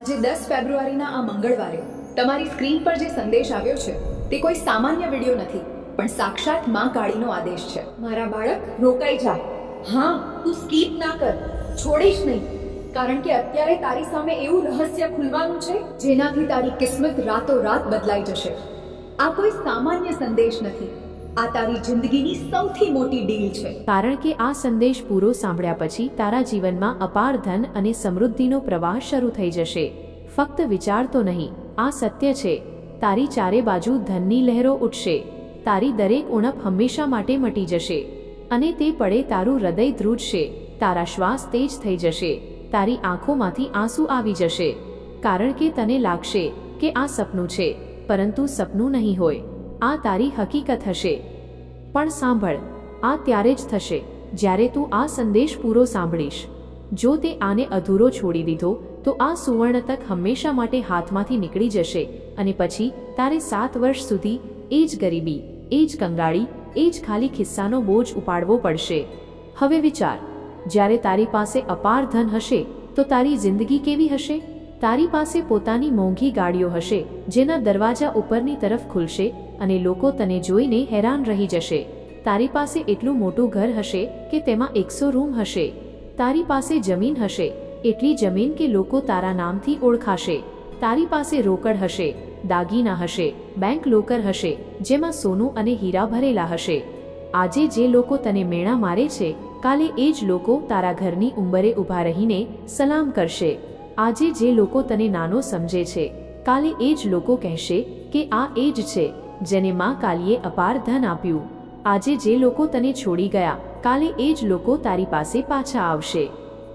આજે દસ ફેબ્રુઆરીના આ મંગળવારે તમારી સ્ક્રીન પર જે સંદેશ આવ્યો છે, તે કોઈ સામાન્ય વીડિયો નથી, પણ સાક્ષાતમાં કાળીનો આદેશ છે. મારા બાળક, રોકાઈ જા. હા, તું સ્કીપ ના કર, છોડીશ નહીં. કારણ કે અત્યારે તારી સામે એવું રહસ્ય ખુલવાનું છે, જેનાથી તારી કિસ્મત રાતોરાત બદલાઈ જશે. આ કોઈ સામાન્ય સંદેશ નથી આ તારી જિંદગીની સૌથી મોટી ડીલ છે. કારણ કે આ સંદેશ પૂરો સાંભળ્યા પછી તારા જીવનમાં અપાર ધન અને સમૃદ્ધિનો પ્રવાહ શરૂ થઈ જશે. ફક્ત વિચાર તો નહીં, આ સત્ય છે. તારી ચારે બાજુ ધનની લહેરો ઉઠશે તારી દરેક ઉણપ હંમેશા માટે મટી જશે. અને તે પડે તારું હૃદય ધ્રુજશે. તારા શ્વાસ તેજ થઈ જશે. તારી આંખોમાંથી આંસુ આવી જશે. કારણ કે તને લાગશે કે આ સપનું છે, પરંતુ સપનું નહીં હોય. આ તારી હકીકત હશે. પણ સાંભળ, આ ત્યારે જ થશે, જ્યારે તું આ સંદેશ પૂરો સાંભળીશ. જો તે આને અધૂરો છોડી દીધો, તો આ સુવર્ણ તક હંમેશા માટે હાથમાંથી નીકળી જશે અને પછી તારે સાત વર્ષ સુધી એ જ ગરીબી, એ જ કંગાળી, એ જ ખાલી ખિસ્સાનો બોજ ઉપાડવો પડશે. હવે વિચાર, જ્યારે તારી પાસે અપાર ધન હશે, તો તારી જિંદગી કેવી હશે? તારી પાસે પોતાની મોંઘી ગાડીઓ હશે, જેના દરવાજા ઉપરની તરફ ખુલશે અને લોકો તને જોઈને હેરાન રહી જશે. તારી પાસે એટલું મોટું ઘર હશે કે તેમાં એકસો રૂમ હશે. તારી પાસે જમીન હશે, એટલી જમીન કે લોકો તારા નામથી ઓળખાશે. તારી પાસે રોકડ હશે, દાગીના હશે બેંક લોકર હશે, જેમાં સોનું અને હીરા ભરેલા હશે. આજે જે લોકો તને મેણા મારે છે, કાલે એ જ લોકો તારા ઘરની ઉંબરે ઊભા રહીને સલામ કરશે. આજે જે લોકો તને નાનો સમજે છે, કાલે એ જ લોકો કહેશે કે આ એ જ છે. જેને માં કાલીએ અપાર ધન આપ્યું. આજે જે લોકો તને છોડી ગયા, કાલે એ જ લોકો તારી પાસે પાછા આવશે.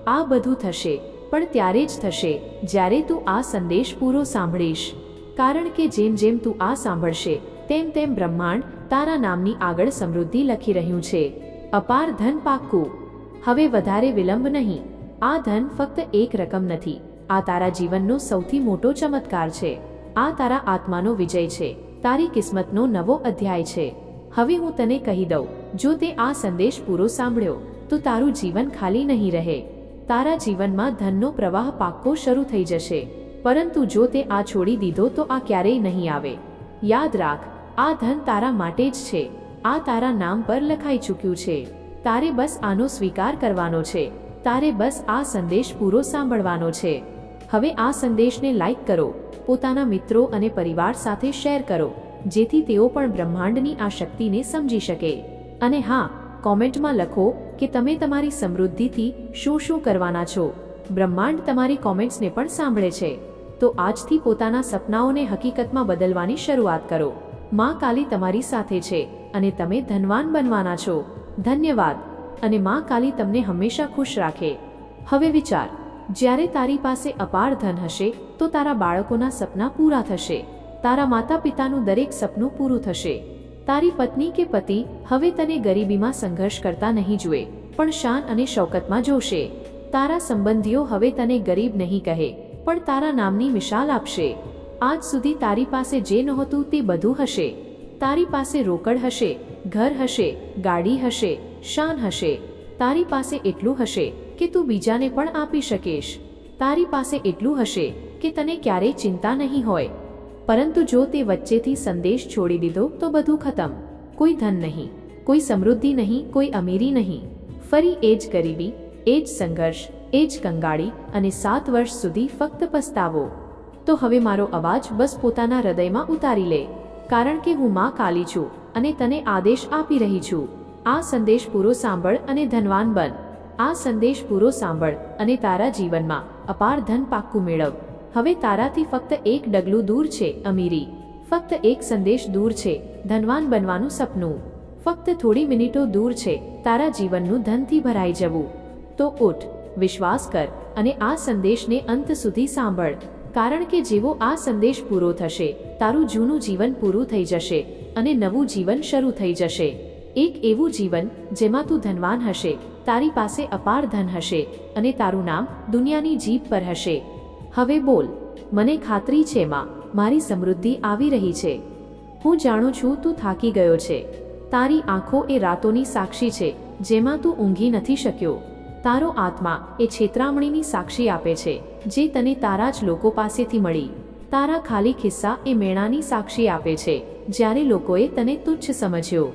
આ બધું થશે, પણ ત્યારે જ થશે, જ્યારે તું આ સંદેશ પૂરો સાંભળીશ. કારણ કે જેમ જેમ તું આ સાંભળશે, તેમ તેમ બ્રહ્માંડ તારા નામની આગળ સમૃદ્ધિ લખી રહ્યું છે. અપાર ધન પાક્કું. હવે વધારે વિલંબ નહીં. આ ધન ફક્ત એક રકમ નથી. આ તારા જીવનનો સૌથી મોટો ચમત્કાર છે. આ તારા આત્માનો વિજય છે. તારી કિસ્મતનો નવો અધ્યાય છે. હવે હું તને કહી દઉં, જો તે આ સંદેશ પૂરો સાંભળ્યો, તો તારું જીવન ખાલી નહીં રહે. તારા જીવનમાં ધનનો પ્રવાહ પાક્કો શરૂ થઈ જશે. પરંતુ જો તે આ છોડી દીધો, તો આ ક્યારેય નહીં આવે. યાદ રાખ, આ ધન તારા માટે જ છે. આ તારા નામ પર લખાઈ ચૂક્યું છે. તારે બસ આનો સ્વીકાર કરવાનો છે. તારે બસ આ સંદેશ પૂરો સાંભળવાનો છે. હવે આ સંદેશને લાઈક કરો. પોતાના મિત્રો અને પરિવાર સાથે શેર કરો, જેથી તેઓ પણ બ્રહ્માંડની આ શક્તિને સમજી શકે. અને હા, કોમેન્ટમાં લખો કે તમે તમારી સમૃદ્ધિથી શું શું કરવાના છો. બ્રહ્માંડ તમારી કોમેન્ટ્સને પણ સાંભળે છે. તો આજથી પોતાના સપનાઓને હકીકતમાં બદલવાની શરૂઆત કરો. માં કાલી તમારી સાથે છે અને તમે ધનવાન બનવાના છો. ધન્યવાદ. અને માં કાલી તમને હંમેશા ખુશ રાખે. હવે વિચાર. જ્યારે તારી પાસે અપાર ધન હશે, તો તારા બાળકોના સપના પૂરા થશે. તારા માતા પિતાનું દરેક સપનું પૂરું થશે. તારી પત્ની કે પતિ હવે તને ગરીબીમાં સંઘર્ષ કરતા નહીં જુએ, પણ શાન અને શૌકતમાં જોશે. તારા સંબંધીઓ હવે તને ગરીબ નહીં કહે, પણ તારા નામની મિશાલ આપશે. આજ સુધી તારી પાસે જે નહોતું તે બધું હશે. તારી પાસે રોકડ હશે, ઘર હશે, ગાડી હશે, શાન હશે. તારી પાસે એટલું હશે. કે તું બીજાને પણ આપી શકીશ. તારી પાસે એટલું હશે કે તને ક્યારેય ચિંતા નહીં હોય. પરંતુ જો તે વચ્ચેથી સંદેશ છોડી દીધો તો બધું ખતમ. કોઈ ધન નહીં, કોઈ સમૃદ્ધિ નહીં, કોઈ અમીરી નહીં. ફરી એ જ ગરીબી, એ જ સંઘર્ષ, એ જ કંગાળી અને સાત વર્ષ સુધી ફક્ત પસ્તાવો. તો હવે મારો અવાજ બસ પોતાના હૃદયમાં ઉતારી લે, કારણ કે હું માં કાલી છું અને તને આદેશ આપી રહી છું. આ સંદેશ પૂરો સાંભળ અને ધનવાન બન. આ સંદેશ પૂરો સાંભળ અને તારા જીવનમાં અપાર ધન પાક્કું મેળવ. હવે તારાથી ફક્ત એક ડગલું દૂર છે, અમીરી. ફક્ત એક સંદેશ દૂર છે, ધનવાન બનવાનું સપનું. ફક્ત થોડી મિનિટો દૂર છે, તારા જીવનનું ધનથી ભરાઈ જવું. તો ઉઠ, વિશ્વાસ કર અને આ સંદેશને અંત સુધી સાંભળ. કારણ કે જેવો આ સંદેશ પૂરો થશે, તારું જૂનું જીવન પૂરું થઈ જશે અને નવું જીવન શરૂ થઈ જશે. એક એવું જીવન જેમાં તું ધનવાન હશે, તારી પાસે અપાર ધન હશે અને તારું નામ દુનિયાની જીભ પર હશે. હવે બોલ, મને ખાતરી છે માં, મારી સમૃદ્ધિ આવી રહી છે. હું જાણું છું તું થાકી ગયો છે. તારી આંખો એ રાતોની સાક્ષી છે, જેમાં તું ઊંઘી નથી શક્યો. તારો આત્મા એ છેતરામણીની સાક્ષી આપે છે, જે તને તારા જ લોકો પાસેથી મળી. તારા ખાલી ખિસ્સા એ મેણાની સાક્ષી આપે છે, જ્યારે લોકોએ તને તુચ્છ સમજ્યો.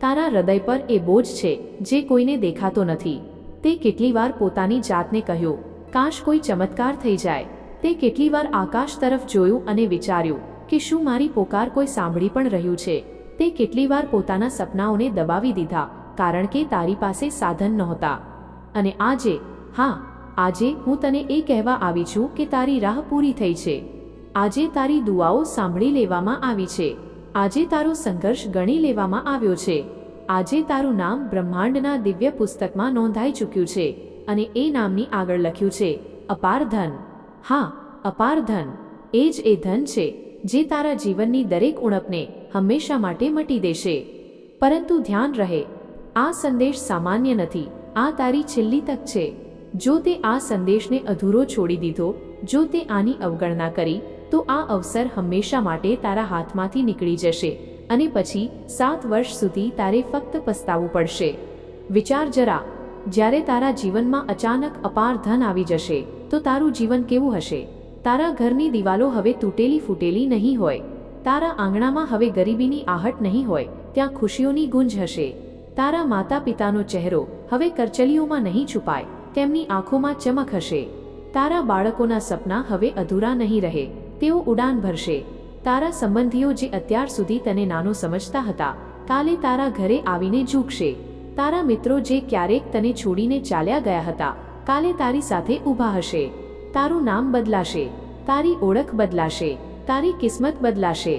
તારા હૃદય પર એ બોજ છે, જે કોઈને દેખાતો નથી. તે કેટલી વાર પોતાની જાતને કહ્યું, કાશ કોઈ ચમત્કાર થઈ જાય. તે કેટલી વાર આકાશ તરફ જોયું અને વિચાર્યું, કે શું મારી પોકાર કોઈ સાંભળી પણ રહ્યું છે? તે કેટલી વાર પોતાના સપનાઓને દબાવી દીધા, કારણ કે તારી પાસે સાધન નહોતા. અને આજે, હા, આજે હું તને એ કહેવા આવી છું કે તારી રાહ પૂરી થઈ છે. આજે તારી દુઆઓ સાંભળી લેવામાં આવી છે. આજે તારો સંઘર્ષ ગણી લેવામાં આવ્યો છે. આજે તારું નામ બ્રહ્માંડના દિવ્ય પુસ્તકમાં નોંધાઈ ચૂક્યું છે અને એ નામની આગળ લખ્યું છે, અપાર ધન. હા, અપાર ધન. એ જ એ ધન છે જે તારા જીવનની દરેક ઉણપને હંમેશા માટે મટી દેશે. પરંતુ ધ્યાન રહે, આ સંદેશ સામાન્ય નથી. આ તારી છેલ્લી તક છે. જો તે આ સંદેશને અધૂરો છોડી દીધો, જો તે આની અવગણના કરી તો આ અવસર હંમેશા માટે તારા હાથમાંથી નીકળી જશે અને પછી સાત વર્ષ સુધી તારે ફક્ત પસ્તાવવું પડશે. વિચાર જરા, જ્યારે તારા જીવનમાં અચાનક અપાર ધન આવી જશે, તો તારું જીવન કેવું હશે? તારા ઘરની દિવાલો હવે તૂટેલી ફૂટેલી નહીં હોય. તારા આંગણામાં હવે ગરીબીની આહટ નહીં હોય, ત્યાં ખુશીઓની ગુંજ હશે. તારા માતા પિતાનો ચહેરો હવે કરચલીઓમાં નહીં છુપાય, તેમની આંખોમાં ચમક હશે. તારા બાળકોના સપના હવે અધૂરા નહીં રહે. તેઓ ઉડાન ભરશે. તારા સંબંધીઓ જે અત્યાર સુધી તને નાનો સમજતા હતા, કાલે તારા ઘરે આવીને ઝૂકશે. તારા મિત્રો જે ક્યારેક તને છોડીને ચાલ્યા ગયા હતા, કાલે તારી સાથે ઊભા હશે. તારું નામ બદલાશે, તારી ઓળખ બદલાશે, તારી કિસ્મત બદલાશે.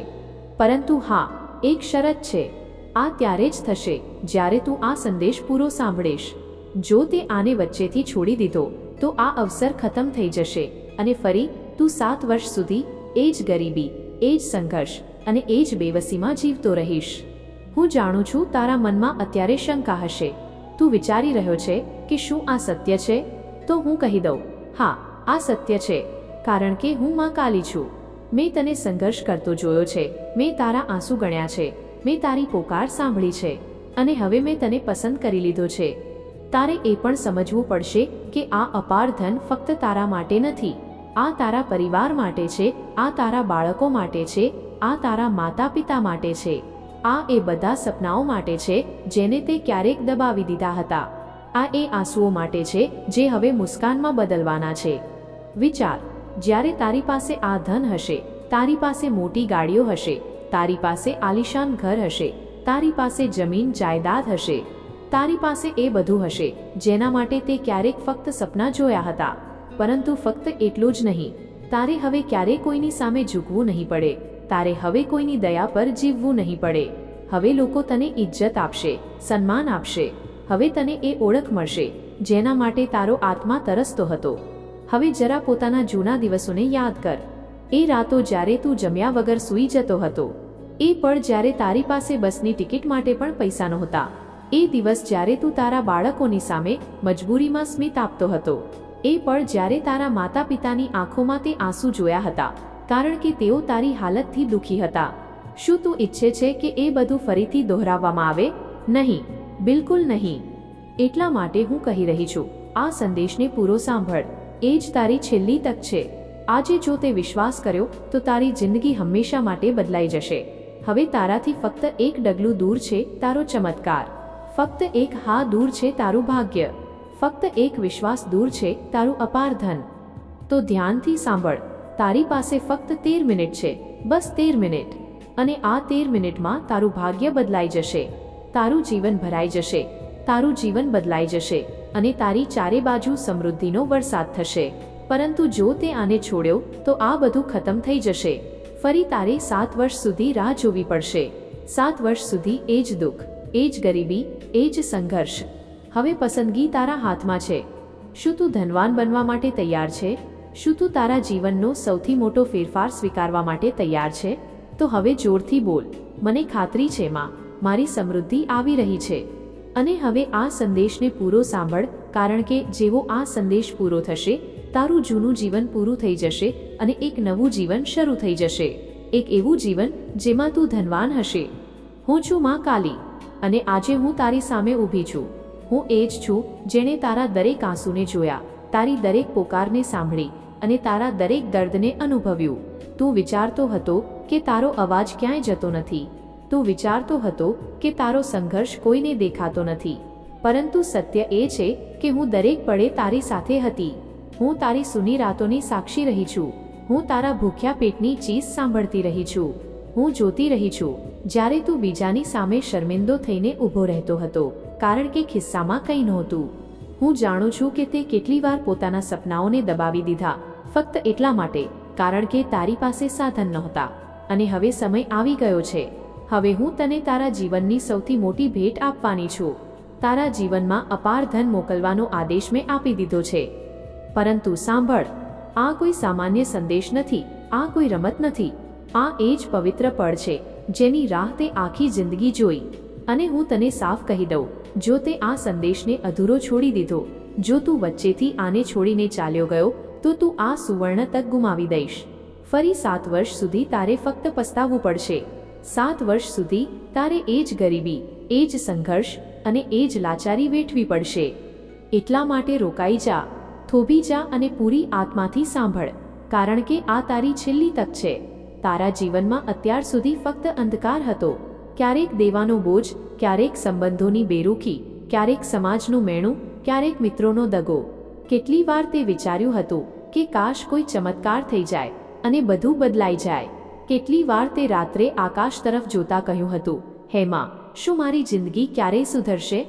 પરંતુ હા, એક શરત છે. આ ત્યારે જ થશે, જ્યારે તું આ સંદેશ પૂરો સાંભળીશ. જો તે આને વચ્ચેથી છોડી દીધો, તો આ અવસર ખતમ થઈ જશે અને ફરી તું સાત વર્ષ સુધી એ જ ગરીબી, એ જ સંઘર્ષ અને એ જ બેવસીમાં જીવતો રહીશ. હું જાણું છું તારા મનમાં અત્યારે શંકા હશે. તું વિચારી રહ્યો છે કે શું આ સત્ય છે? તો હું કહી દઉં, હા, આ સત્ય છે, કારણ કે હું માં કાલી છું. મેં તને સંઘર્ષ કરતો જોયો છે, મેં તારા આંસુ ગણ્યા છે, મેં તારી પોકાર સાંભળી છે અને હવે મેં તને પસંદ કરી લીધો છે. તારે એ પણ સમજવું પડશે કે આ અપાર ધન ફક્ત તારા માટે નથી. આ તારા પરિવાર માટે છે, આ તારા બાળકો માટે છે, આ તારા માતા પિતા માટે છે. આ એ બધા સપનાઓ માટે છે, જેને તે ક્યારેક દબાવી દીધા હતા. આ એ આંસુઓ માટે છે, જે હવે મુસ્કાનમાં બદલવાના છે. વિચાર, જ્યારે તારી પાસે આ ધન હશે, તારી પાસે મોટી ગાડીઓ હશે, તારી પાસે આલિશાન ઘર હશે, તારી પાસે જમીન જાયદાદ હશે, તારી પાસે એ બધું હશે, જેના માટે તે ક્યારેક ફક્ત સપના જોયા હતા. પરંતુ ફક્ત એટલું જ નહીં. તારે હવે ક્યારે કોઈની સામે ઝૂકવું નહીં પડે. તારે હવે કોઈની દયા પર જીવવું નહીં પડે. હવે લોકો તને ઇજ્જત આપશે, સન્માન આપશે. હવે તને એ ઓળખ મળશે, જેના માટે તારો આત્મા તરસતો હતો. હવે જરા પોતાના જૂના દિવસોને યાદ કર. એ રાતો જ્યારે તું જમ્યા વગર સૂઈ જતો હતો. એ પળ જ્યારે તારી પાસે બસની ટિકિટ માટે પણ પૈસા નહોતા. એ દિવસ જ્યારે તું તારા બાળકોની સામે મજબૂરીમાં સ્મિત આપતો હતો. એ પળ જ્યારે તારા માતા પિતાની આંખોમાં તે આંસુ જોયા હતા, કારણ કે તેઓ તારી હાલતથી દુઃખી હતા. શું તું ઈચ્છે છે કે એ બધું ફરીથી દોહરાવવામાં આવે? નહીં, બિલકુલ નહીં. એટલા માટે હું કહી રહી છું, આ સંદેશને પૂરો સાંભળ. એ જ તારી છેલ્લી તક છે. આજે જો તે વિશ્વાસ કર્યો, તો તારી જિંદગી હંમેશા માટે બદલાઈ જશે. હવે તારાથી ફક્ત એક ડગલું દૂર છે, તારો ચમત્કાર. ફક્ત એક હા દૂર છે, તારું ભાગ્ય. ફક્ત એક વિશ્વાસ દૂર છે, તારું અપાર ધન. તો ધ્યાનથી સાંભળ, તારી પાસે ફક્ત તેર મિનિટ છે, બસ તેર મિનિટ. અને આ તેર મિનિટમાં તારું ભાગ્ય બદલાઈ જશે. તારું જીવન ભરાઈ જશે, તારું જીવન બદલાઈ જશે, અને તારી ચારે બાજુ સમૃદ્ધિનો વરસાદ થશે. પરંતુ જો તે આને છોડ્યો, તો આ બધું ખતમ થઈ જશે. ફરી તારે સાત વર્ષ સુધી રાહ જોવી પડશે. સાત વર્ષ સુધી એ જ દુઃખ, એ જ ગરીબી, એ જ સંઘર્ષ. હવે પસંદગી તારા હાથમાં છે. શું તું ધનવાન બનવા માટે તૈયાર છે? શું તું તારા જીવનનો સૌથી મોટો ફેરફાર સ્વીકારવા માટે તૈયાર છે? તો હવે જોરથી બોલ. મને ખાતરી છે, માં. મારી સમૃદ્ધિ આવી રહી છે. અને હવે આ સંદેશને પૂરો સાંભળ, કારણ કે જેવો આ સંદેશ પૂરો થશે, તારું જૂનું જીવન પૂરું થઈ જશે અને એક નવું જીવન શરૂ થઈ જશે. એક એવું જીવન જેમાં તું ધનવાન હશે. હું છું, માં કાલી. અને આજે હું તારી સામે ઊભી છું. હું એ જ છું જેણે તારા દરેક આંસુને જોયા, તારી દરેક પોકારને સાંભળી અને તારા દરેક દર્દને અનુભવ્યું. તું વિચારતો હતો કે તારો અવાજ ક્યાંય જતો નથી. તું વિચારતો હતો કે તારો સંઘર્ષ કોઈને દેખાતો નથી. પરંતુ સત્ય એ છે કે હું દરેક પળે તારી સાથે હતી. હું તારી સુની રાતોની સાક્ષી રહી છું. હું તારા ભૂખ્યા પેટની ચીસ સાંભળતી રહી છું. હું જોતી રહી છું, જ્યારે તું બીજાની સામે શર્મિંદો થઈને ઊભો રહેતો હતો. કારણ કે ખિસ્સામાં કંઈ નહોતું. હું જાણું છું કે તે કેટલી વાર પોતાના સપનાઓને દબાવી દીધા, ફક્ત એટલા માટે, કારણ કે તારી પાસે સાધન નહોતા. અને હવે સમય આવી ગયો છે. હવે હું તને તારા જીવનની સૌથી મોટી ભેટ આપવાની છું. તારા જીવનમાં અપાર ધન મોકલવાનો આદેશ મેં આપી દીધો છે. પરંતુ સાંભળ, આ કોઈ સામાન્ય સંદેશ નથી, આ કોઈ રમત નથી. આ એ જ પવિત્ર પળ છે, જેની રાહ તે આખી જિંદગી જોઈ. અને હું તને સાફ કહી દઉં, જો તે આ સંદેશને અધૂરો છોડી દીધો, જો તું વચ્ચેથી આને છોડીને ચાલ્યો ગયો, તો તું આ સુવર્ણ તક ગુમાવી દઈશ. ફરી સાત વર્ષ સુધી તારે ફક્ત પસ્તાવવું પડશે. સાત વર્ષ સુધી તારે એ જ ગરીબી, એ જ સંઘર્ષ અને એ જ લાચારી વેઠવી પડશે. એટલા માટે રોકાઈ જા, થોભી જા અને પૂરી આત્માથી સાંભળ, કારણ કે આ તારી છેલ્લી તક છે. તારા જીવનમાં અત્યાર સુધી ફક્ત અંધકાર હતો. ક્યારેક દેવાનો બોજ, ક્યારેક સંબંધોની બેરૂખી, ક્યારેક સમાજનું મેણું, ક્યારેક મિત્રોનો દગો. કેટલી વાર તે વિચાર્યું હતું કે કાશ કોઈ ચમત્કાર થઈ જાય અને બધું બદલાઈ જાય. કેટલી વાર તે રાત્રે આકાશ તરફ જોતા કહ્યું હતું, હેમા, શું મારી જિંદગી ક્યારેય સુધરશે?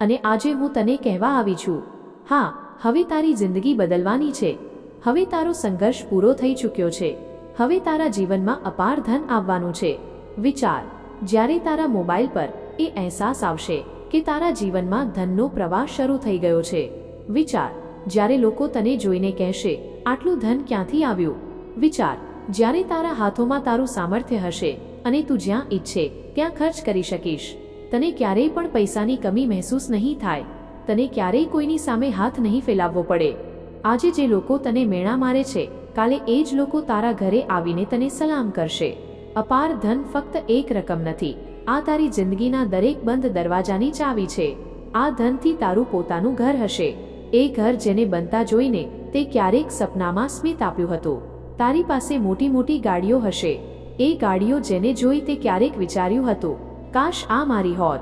અને આજે હું તને કહેવા આવી છું. હા, હવે તારી જિંદગી બદલવાની છે. હવે તારો સંઘર્ષ પૂરો થઈ ચૂક્યો છે. હવે તારા જીવનમાં અપાર ધન આવવાનું છે. વિચાર. જ્યારે તારા મોબાઈલ પર એ અહેસાસ આવશે કે તારા જીવનમાં ધનનો પ્રવાહ શરૂ થઈ ગયો છે. વિચાર, જ્યારે લોકો તને જોઈને કહેશે, આટલું ધન ક્યાંથી આવ્યું? વિચાર, જ્યારે તારા હાથોમાં તારું સામર્થ્ય હશે અને તું જ્યાં ઈચ્છે, ત્યાં ખર્ચ કરી શકીશ. તને ક્યારેય પણ પૈસાની કમી મહેસૂસ નહીં થાય. તને ક્યારેય કોઈની સામે હાથ નહીં ફેલાવવો પડે. આજે જે લોકો તને મેણા મારે છે, કાલે એ જ લોકો તારા ઘરે આવીને તને સલામ કરશે. અપાર ધન ફક્ત એક રકમ નથી. આ તારી જિંદગીના દરેક બંધ દરવાજાની ચાવી છે. આ ધનથી તારું પોતાનું ઘર હશે. એ ઘર જેને બનતા જોઈને તે ક્યારેક સપનામાં સ્મિત આપ્યું હતું. તારી પાસે મોટી મોટી ગાડીઓ હશે. એ ગાડીઓ જેને જોઈ તે ક્યારેક વિચાર્યું હતું, કાશ આ મારી હોત.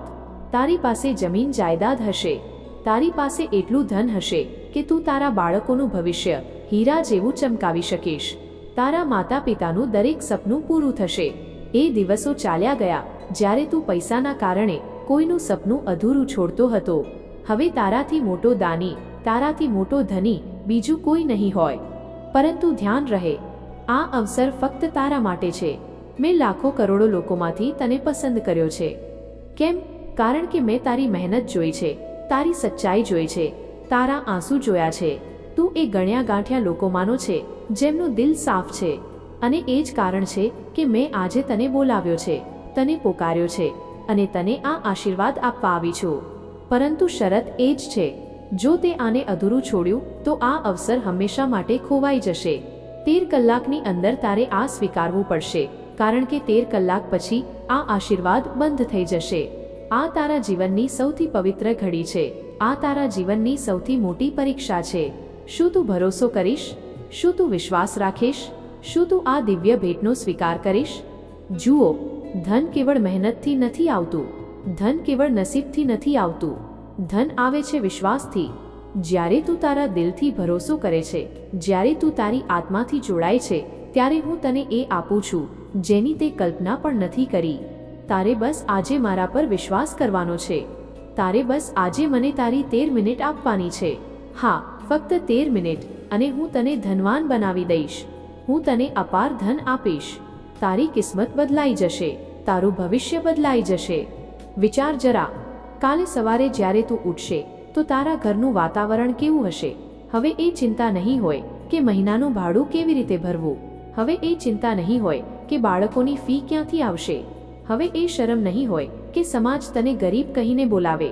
તારી પાસે જમીન જાયદાદ હશે. તારી પાસે એટલું ધન હશે કે તું તારા બાળકોનું ભવિષ્ય હીરા જેવું ચમકાવી શકીશ. તારા માતા પિતાનું દરેક સપનું પૂરું થશે. એ દિવસો ચાલ્યા ગયા, જ્યારે તું પૈસાના કારણે કોઈનું સપનું અધૂરું છોડતો હતો. હવે તારાથી મોટો દાની, તારાથી મોટો ધની બીજું કોઈ નહીં હોય. પરંતુ ધ્યાન રહે, આ અવસર ફક્ત તારા માટે છે. મેં લાખો કરોડો લોકોમાંથી તને પસંદ કર્યો છે. કેમ? કારણ કે મેં તારી મહેનત જોઈ છે, તારી સચ્ચાઈ જોઈ છે, તારા આંસુ જોયા છે. તું એ ગણ્યા ગાંઠ્યા લોકોમાંનો છે, જેમનું દિલ સાફ છે. અને એ જ કારણ છે કે મેં આજે તને બોલાવ્યો છે, તને પોકાર્યો છે, અને તને આ આશીર્વાદ આપવા આવી છું. પરંતુ શરત એ જ છે, જો તે આને અધૂરું છોડ્યું, તો આ અવસર હંમેશા માટે ખોવાઈ જશે. તેર કલાકની અંદર તારે આ સ્વીકારવું પડશે, કારણ કે તેર કલાક પછી આ આશીર્વાદ બંધ થઈ જશે. આ તારા જીવનની સૌથી પવિત્ર ઘડી છે, આ તારા જીવનની સૌથી મોટી પરીક્ષા છે. શું તું ભરોસો કરીશ? શું તું વિશ્વાસ રાખીશ? શું તું આ દિવ્ય ભેટનો સ્વીકાર કરીશ? જુઓ, ધન કેવળ મહેનતથી નથી આવતું. ધન કેવળ નસીબથી નથી આવતું. ધન આવે છે વિશ્વાસથી. જ્યારે તું તારા દિલથી ભરોસો કરે છે, જ્યારે તું તારી આત્માથી જોડાય છે, ત્યારે હું તને એ આપું છું, જેની તે કલ્પના પણ નથી કરી. તારે બસ આજે મારા પર વિશ્વાસ કરવાનો છે. તારે બસ આજે મને તારી તેર મિનિટ આપવાની છે. હા ફક્ત તેર મિનિટ અને હું તને ધનવાન બનાવી દઈશ. હું તને અપાર ધન આપીશ. તારી કિસ્મત બદલાઈ જશે. તારું ભવિષ્ય બદલાઈ જશે. વિચાર જરા. કાલે સવારે જ્યારે તું ઉઠશે, તો તારા ઘરનું વાતાવરણ કેવું હશે? હવે એ ચિંતા નહીં હોય કે મહિનાનું ભાડું કેવી રીતે ભરવું? હવે એ ચિંતા નહીં હોય કે બાળકોની ફી ક્યાંથી આવશે? હવે એ શરમ નહીં હોય કે સમાજ તને ગરીબ કહીને બોલાવે.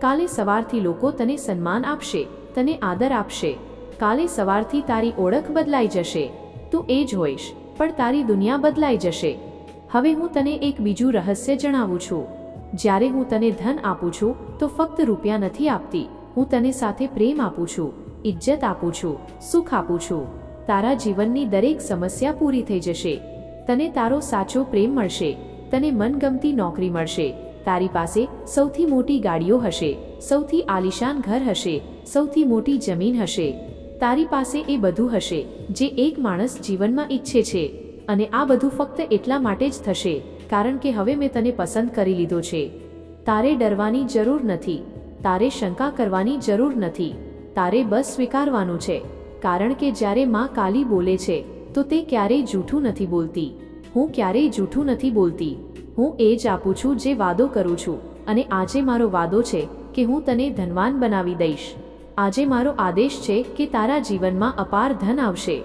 કાલે સવારથી લોકો તને સન્માન આપશે. તને આદર આપશે. કાલે સવારથી તારી ઓળખ બદલાઈ જશે. તું એ જ હોઈશ, પણ તારી દુનિયા બદલાઈ જશે. હવે હું તને એક બીજું રહસ્ય જણાવું છું. જ્યારે હું તને ધન આપું છું, તો ફક્ત રૂપિયા નથી આપતી. હું તને સાથે પ્રેમ આપું છું ઇજ્જત આપું છું, સુખ આપું છું. તારા જીવનની દરેક સમસ્યા પૂરી થઈ જશે. તને તારો સાચો પ્રેમ મળશે. તને મનગમતી નોકરી મળશે. તારી પાસે સૌથી મોટી ગાડીઓ હશે. સૌથી આલિશાન ઘર હશે. સૌથી મોટી જમીન હશે. તારી પાસે એ બધું હશે, જે એક માણસ જીવનમાં ઈચ્છે છે. અને આ બધું ફક્ત એટલા માટે જ થશે, કારણ કે હવે મેં તને પસંદ કરી લીધો છે. તારે ડરવાની જરૂર નથી. તારે શંકા કરવાની જરૂર નથી. તારે બસ સ્વીકારવાનું છે. કારણ કે જ્યારે માં કાલી બોલે છે, તો તે ક્યારેય જૂઠું નથી બોલતી. હું ક્યારેય જૂઠું નથી બોલતી. હું એ જ આપું છું જે વાદો કરું છું. અને આજે મારો વાદો છે કે હું તને ધનવાન બનાવી દઈશ. આજે મારો આદેશ છે કે તારા જીવનમાં અપાર ધન આવશે.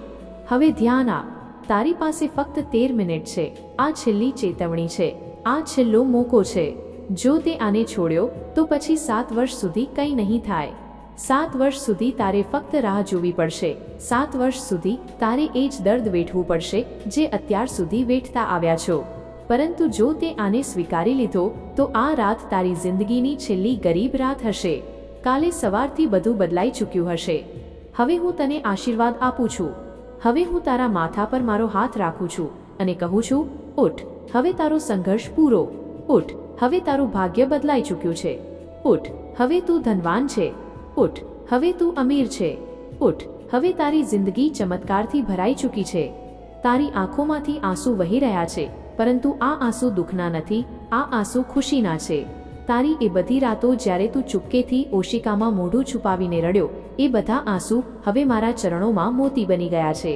હવે ધ્યાન આપ. તારી પાસે ફક્ત તેર મિનિટ છે. આ છેલ્લી ચેતવણી છે. આ છેલ્લો મોકો છે. જો તે આને છોડ્યો, તો પછી સાત વર્ષ સુધી કંઈ નહીં થાય. સાત વર્ષ સુધી તારે ફક્ત રાહ જોવી પડશે. સાત વર્ષ સુધી તારે એ જ દર્દ વેઠવું પડશે, જે અત્યાર સુધી વેઠતા આવ્યા છો. પરંતુ જો તે આને સ્વીકારી લીધો, તો આ રાત તારી જિંદગીની છેલ્લી ગરીબ રાત હશે. કાલે સવારથી બધું બદલાઈ ચૂક્યું હશે. હવે હું તને આશીર્વાદ આપું છું. હવે હું તારા માથા પર મારો હાથ રાખું છું અને કહું છું, ઉઠ, હવે તારો સંઘર્ષ પૂરો. ઉઠ, હવે તારું ભાગ્ય બદલાઈ ચૂક્યું છે. ઉઠ, હવે તું ધનવાન છે. ઉઠ, હવે તું અમીર છે. ઉઠ, હવે તારી જિંદગી ચમત્કારથી ભરાઈ ચૂકી છે. તારી આંખોમાંથી આંસુ વહી રહ્યા છે, પરંતુ આ આંસુ દુઃખના નથી, આ આંસુ ખુશીના છે. તારી એ બધી રાતો જ્યારે તું ચૂપકેથી ઓશિકામાં મોઢું છુપાવીને રડ્યો, એ બધા આંસુ હવે મારા ચરણોમાં મોતી બની ગયા છે.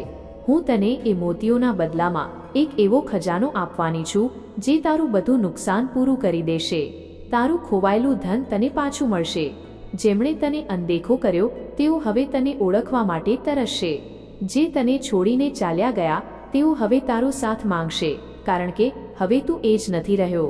હું તને એ મોતીઓના બદલામાં એક એવો ખજાનો આપવાની છું, જે તારું બધું નુકસાન પૂરું કરી દેશે. તારું ખોવાયેલું ધન તને પાછું મળશે. જેમણે તને અનદેખો કર્યો, તેઓ હવે તને ઓળખવા માટે તરસશે. જે તને છોડીને ચાલ્યા ગયા, તેઓ હવે તારો સાથ માંગશે, કારણ કે હવે તું એ જ નથી રહ્યો.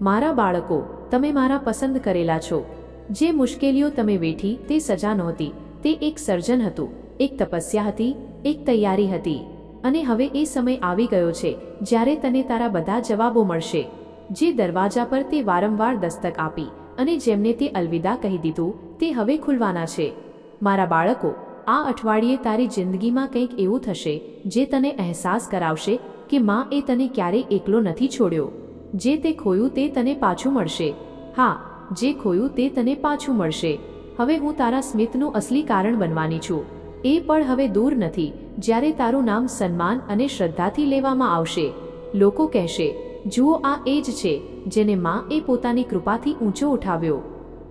મારા બાળકો તમે મારા પસંદ કરેલા છો. જે મુશ્કેલીઓ તમે વેઠી તે સજા નહોતી. તે એક સર્જન હતું, એક તપસ્યા હતી, એક તૈયારી હતી. અને હવે એ સમય આવી ગયો છે, જ્યારે તને તારા બધા જવાબો મળશે. જે દરવાજા પર તે વારંવાર દસ્તક આપી અને જેમને તે અલવિદા કહી દીધું, તે હવે ખુલવાના છે. મારા બાળકો, આ અઠવાડિયે તારી જિંદગીમાં કંઈક એવું થશે, જે તને અહેસાસ કરાવશે કે માં એ તને ક્યારેય એકલો નથી છોડ્યો. જે તે ખોયું તે તને પાછું મળશે. હા, જે ખોયું તે તને પાછું મળશે. હવે હું તારા સ્મિતનું અસલી કારણ બનવાની છું. એ પણ હવે દૂર નથી, જ્યારે તારું નામ સન્માન અને શ્રદ્ધાથી લેવામાં આવશે. લોકો કહેશે, જુઓ, આ એ જ છે, જેને માં એ પોતાની કૃપાથી ઊંચો ઉઠાવ્યો.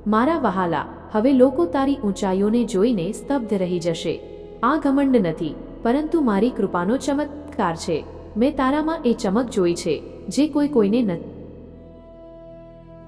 મારા વહાલા, હવે લોકો તારી ઊંચાઈઓને જોઈને સ્તબ્ધ રહી જશે. આ ઘમંડ નથી, પરંતુ મારી કૃપાનો ચમત્કાર છે. મેં તારામાં એ ચમક જોઈ છે. જે કોઈ કોઈને ન-